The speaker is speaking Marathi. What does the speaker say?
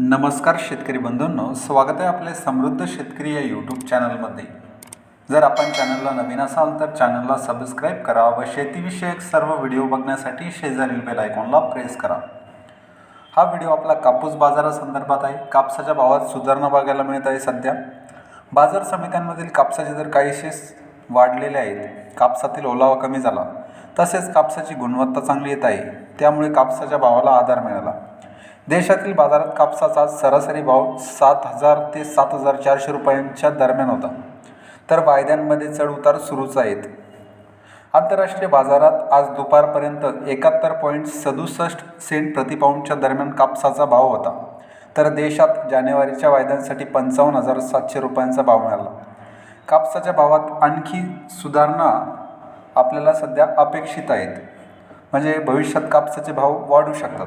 नमस्कार शेतकरी बंधूंनो स्वागत आहे आपले समृद्ध शेतकरी या यूट्यूब चॅनलमध्ये जर आपण चॅनलला नवीन असाल तर चॅनलला सबस्क्राईब करा व शेतीविषयक सर्व व्हिडिओ बघण्यासाठी शेजारील बेल आयकॉनला प्रेस करा. हा व्हिडिओ आपला कापूस बाजारासंदर्भात आहे. कापसाच्या भावात सुधारणा बघायला मिळत आहे सध्या. बाजार समित्यांमधील कापसाचे दर काहीसे वाढलेले आहेत. कापसातील ओलावा कमी झाला. तसेच कापसाची गुणवत्ता चांगली येत आहे. त्यामुळे कापसाच्या भावाला आधार मिळाला. देशातील बाजारात कापसाचा सरासरी भाव सात हजार ते सात हजार चारशे रुपयांच्या दरम्यान होता. तर वायद्यांमध्ये चढउतार सुरूच आहेत. आंतरराष्ट्रीय बाजारात आज दुपारपर्यंत एकाहत्तर पॉईंट सदुसष्ट सेंट प्रतिपाऊंडच्या दरम्यान कापसाचा भाव होता. तर देशात जानेवारीच्या वायद्यांसाठी पंचावन्न हजार सातशे रुपयांचा भाव मिळाला. कापसाच्या भावात आणखी सुधारणा आपल्याला सध्या अपेक्षित आहेत. म्हणजे भविष्यात कापसाचे भाव वाढू शकतात.